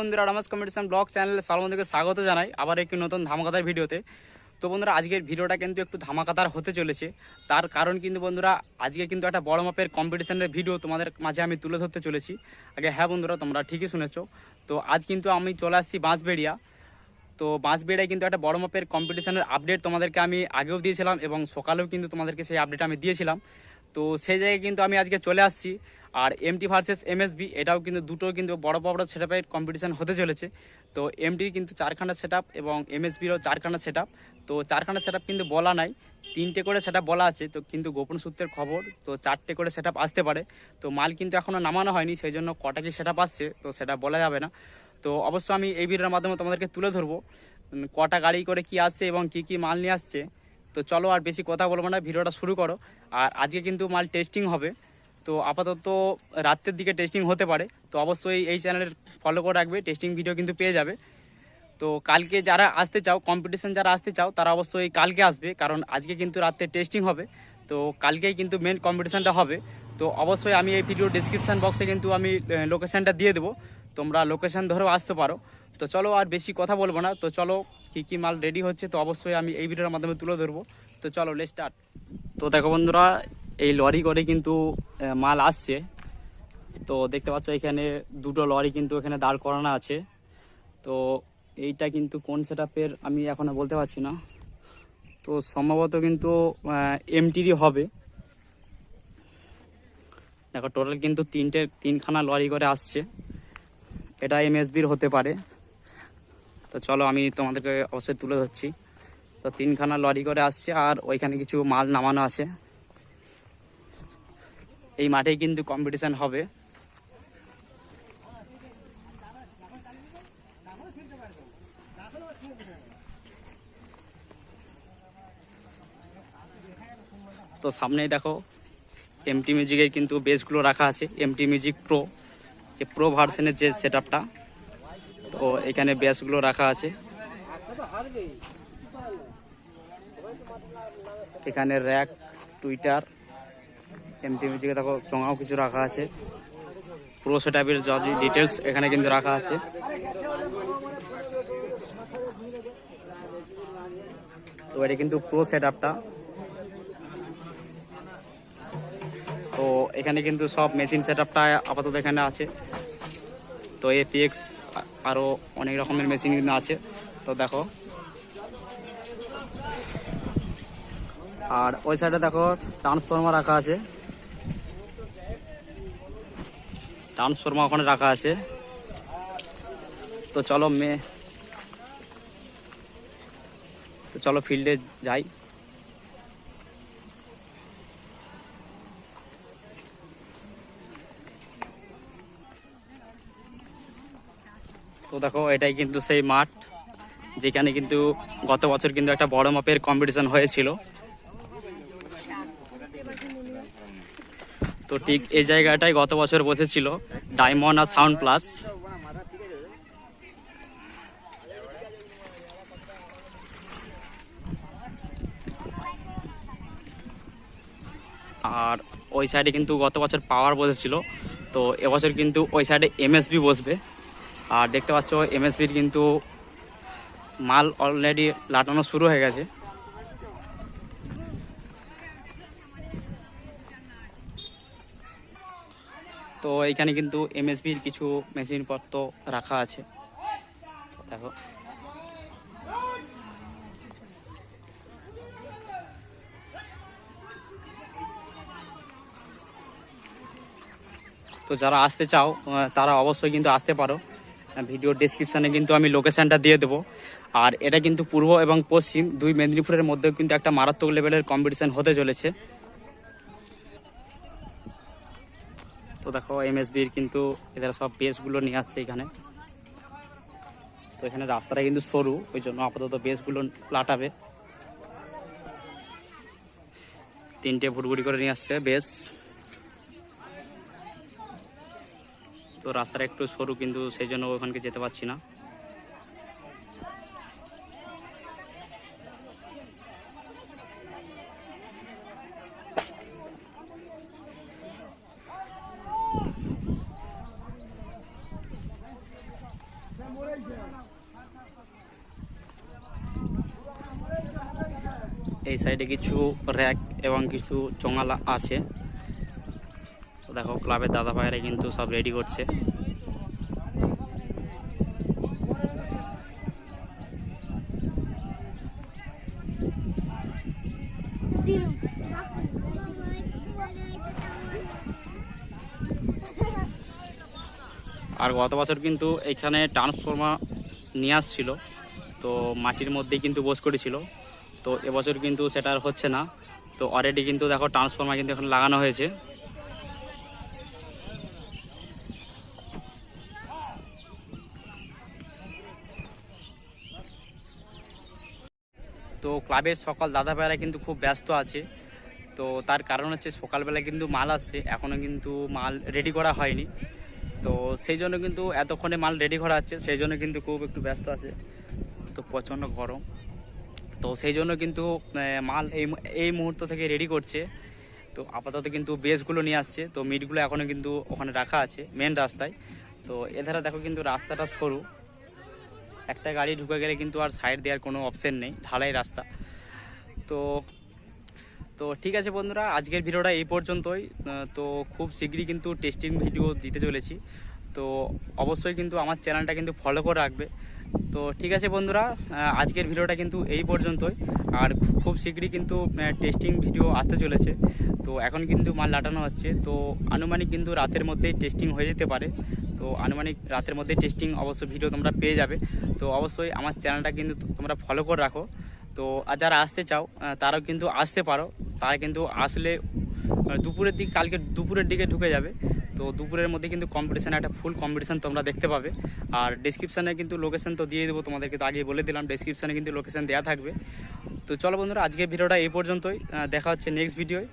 বন্ধুরা Ramesh competition blog চ্যানেলে সবার বন্ধুকে স্বাগত জানাই। আবার একটি নতুন ধামাকাতার ভিডিওতে। তো বন্ধুরা, আজকের ভিডিওটা কিন্তু একটু ধামাকাতার হতে চলেছে। তার কারণ কিন্তু বন্ধুরা, আজকে কিন্তু একটা বড় মাপের কম্পিটিশনের ভিডিও তোমাদের মাঝে আমি তুলে ধরতে চলেছি। আগে হ্যাঁ বন্ধুরা, তোমরা ঠিকই শুনেছো। তো আজ কিন্তু আমি চলে আসছি বাঁশবেড়িয়া। তো বাঁশবেড়ায় কিন্তু একটা বড় মাপের কম্পিটিশনের আপডেট তোমাদেরকে আমি আগেও দিয়েছিলাম এবং সকালেও কিন্তু তোমাদেরকে সেই আপডেট আমি দিয়েছিলাম। তো সেই জায়গায় কিন্তু আমি আজকে চলে আসছি। আর এমটি ভার্সেস এমএসবি এটাও কিন্তু দুটো কিন্তু বড় বড় সেটআপের কম্পিটিশান হতে চলেছে। তো এমটির কিন্তু চারখানা সেটআপ এবং এমএসবিরও চারখানা সেটআপ তো চারখানা সেটআপ কিন্তু বলা নাই, তিনটে করে সেটআপ বলা আছে, তো কিন্তু গোপন সূত্রের খবর, তো চারটে করে সেটআপ আসতে পারে। তো মাল কিন্তু এখনও নামানো হয়নি সেই জন্য কটা কি সেটআপ আসছে, তো সেটা বলা যাবে না। তো অবশ্য আমি এই ভিডিওর মাধ্যমে তোমাদেরকে তুলে ধরবো কটা গাড়ি করে কি আসছে এবং কি কি মাল নিয়ে আসছে। তো চলো আর বেশি কথা বলব না, ভিডিওটা শুরু করো। আর আজকে কিন্তু মাল টেস্টিং হবে। তো আপাতত রাত্রের দিকে টেস্টিং হতে পারে। তো অবশ্যই এই চ্যানেলের ফলো করে রাখবে টেস্টিং ভিডিও কিন্তু পেয়ে যাবে। তো কালকে যারা আসতে চাও কম্পিটিশন যারা আসতে চাও, তারা অবশ্যই কালকে আসবে, কারণ আজকে কিন্তু রাত্রে টেস্টিং হবে। তো কালকেই কিন্তু মেন কম্পিটিশানটা হবে। তো অবশ্যই আমি এই ভিডিও ডিসক্রিপশান বক্সে কিন্তু আমি লোকেশানটা দিয়ে দেবো। তোমরা লোকেশান ধরেও আসতে পারো। তো চলো আর বেশি কথা বলব না। তো চলো, কী কী মাল রেডি হচ্ছে, তো অবশ্যই আমি এই ভিডিওর মাধ্যমে তুলে ধরবো। তো চলো লেট স্টার্ট তো দেখো বন্ধুরা এই লরি করে কিন্তু মাল আসছে। তো দেখতে পাচ্ছ এখানে দুটো লরি কিন্তু এখানে দাঁড় করানো আছে। তো এইটা কিন্তু কোন সেটআপের আমি এখনও বলতে পারছি না। তো সম্ভবত কিন্তু এমটিরই হবে। দেখো টোটাল কিন্তু তিনটে, তিনখানা লরি করে আসছে। এটা এমএসবির হতে পারে। তো চলো আমি তোমাদেরকে অবশ্যই তুলে ধরছি। তো তিনখানা লরি করে আসছে আর ওইখানে কিছু মাল নামানো আছে। এই মাঠেই কিন্তু কম্পিটিশন হবে। তো সামনেই দেখো এমটি মিউজিকের কিন্তু বেসগুলো রাখা আছে এমটি মিউজিক প্রো যে প্রো ভার্সনের যে সেট তো এখানে বেসগুলো রাখা আছে। এখানে র্যাক টুইটার এমটি মিউজিকে দেখো, চঙাও কিছু রাখা আছে। প্রো সেটআপের যা ডিটেলস এখানে কিন্তু রাখা আছে। তো এটা কিন্তু প্রো সেটআপটা তো এখানে কিন্তু সব মেশিন সেটআপটা আপাতত এখানে আছে। তো এপিএক্স আরও অনেক রকমের মেশিন কিন্তু আছে। তো দেখো। আর ওই সাইডে দেখো ট্রান্সফর্মার রাখা আছে। ট্রান্সফর্মার ওখানে রাখা আছে। তো চলো মেয়ে তো চলো ফিল্ডে যাই। তো দেখো, এটাই কিন্তু সেই মাঠ, যেখানে কিন্তু গত বছর কিন্তু একটা বড় মাপের কম্পিটিশন হয়েছিল। তো ঠিক এই জায়গাটাই গত বছর বসেছিল ডায়মন্ড আর সাউন্ড প্লাস আর ওই সাইডে কিন্তু গত বছর পাওয়ার বসেছিল, তো এবছর কিন্তু ওই সাইডে এমএসবি বসবে। আর দেখতে পাচ্ছ এমএসবির কিন্তু মাল অলরেডি লাটানো শুরু হয়ে গেছে। তো এইখানে কিন্তু এমএসবির কিছু মেশিনপত্র রাখা আছে। দেখো। তো যারা আসতে চাও তারা অবশ্যই কিন্তু আসতে পারো। ভিডিও ডিসক্রিপশানে কিন্তু আমি লোকেশনটা দিয়ে দেবো। আর এটা কিন্তু পূর্ব এবং পশ্চিম দুই মেদিনীপুরের মধ্যেও কিন্তু একটা মারাত্মক লেভেলের কম্পিটিশান হতে চলেছে। তো দেখো এমএসবির কিন্তু এদের সব বেসগুলো নিয়ে আসছে এখানে। তো এখানে রাস্তাটা কিন্তু সরু, ওই জন্য আপাতত বেসগুলো লাটাবে। তিনটে ভুটগুড়ি করে নিয়ে আসছে বেস তো রাস্তাটা একটু সরু, কিন্তু সেই জন্য ওখানকে যেতে পারছি না। সাইডে কিছু র্যাক এবং কিছু চোঙালা আছে। তো দেখো, ক্লাবের দাদা ভাইয়েরা কিন্তু সব রেডি করছে। আর গত বছর কিন্তু এখানে ট্রান্সফর্মার নিয়ে আসছিল। তো মাটির মধ্যেই কিন্তু বোস করেছিল। তো এবছর কিন্তু সেটা আর হচ্ছে না। তো অলরেডি কিন্তু দেখো ট্রান্সফর্মার কিন্তু এখন লাগানো হয়েছে। তো ক্লাবের সকল দাদা ভাইয়েরা কিন্তু খুব ব্যস্ত আছে। তো তার কারণ হচ্ছে সকালবেলা কিন্তু মাল আসছে এখনও কিন্তু মাল রেডি করা হয়নি। তো সেই জন্য কিন্তু এতক্ষণে মাল রেডি করা হচ্ছে, সেই জন্য কিন্তু খুব একটু ব্যস্ত আছে। তো প্রচণ্ড গরম। তো সেই জন্য কিন্তু মাল এই এই মুহূর্ত থেকে রেডি করছে। তো আপাতত কিন্তু বেসগুলো নিয়ে আসছে। তো মিটগুলো এখনও কিন্তু ওখানে রাখা আছে মেন রাস্তায়। তো এধারে দেখো কিন্তু রাস্তাটা সরু। একটা গাড়ি ঢুকে গেলে কিন্তু আর সাইড দেওয়ার কোনো অপশন নেই, ঢালাই রাস্তা। তো তো ঠিক আছে বন্ধুরা, আজকের ভিডিওটা এই পর্যন্তই। তো খুব শীঘ্রই কিন্তু টেস্টিং ভিডিও দিতে চলেছি। তো অবশ্যই কিন্তু আমার চ্যানেলটা কিন্তু ফলো করে রাখবে। তো ঠিক আছে বন্ধুরা আজকের ভিডিওটা কিন্তু এই পর্যন্তই। আর খুব শীঘ্রই কিন্তু টেস্টিং ভিডিও আসতে চলেছে। তো এখন কিন্তু মাল লাটানো হচ্ছে। তো আনুমানিক কিন্তু রাতের মধ্যেই টেস্টিং হয়ে যেতে পারে। তো আনুমানিক রাতের মধ্যে টেস্টিং অবশ্য ভিডিও তোমরা পেয়ে যাবে। তো অবশ্যই আমার চ্যানেলটা কিন্তু তোমরা ফলো করে রাখো। তো আর যারা আসতে চাও তারাও কিন্তু আসতে পারো। তারা কিন্তু আসলে দুপুরের দিক, কালকে দুপুরের দিকে ঢুকে যাবে। তো দুপুরের মধ্যে কিন্তু কম্পিটিশানে একটা ফুল কম্পিটিশান তোমরা দেখতে পাবে। আর ডিসক্রিপশানে কিন্তু লোকেশান তো দিয়ে দেবো, তোমাদেরকে তো আগে বলে দিলাম ডিসক্রিপশানে কিন্তু লোকেশান দেওয়া থাকবে। তো চলো বন্ধুরা আজকে ভিডিওটা এই পর্যন্তই। দেখা হচ্ছে নেক্সট ভিডিওয়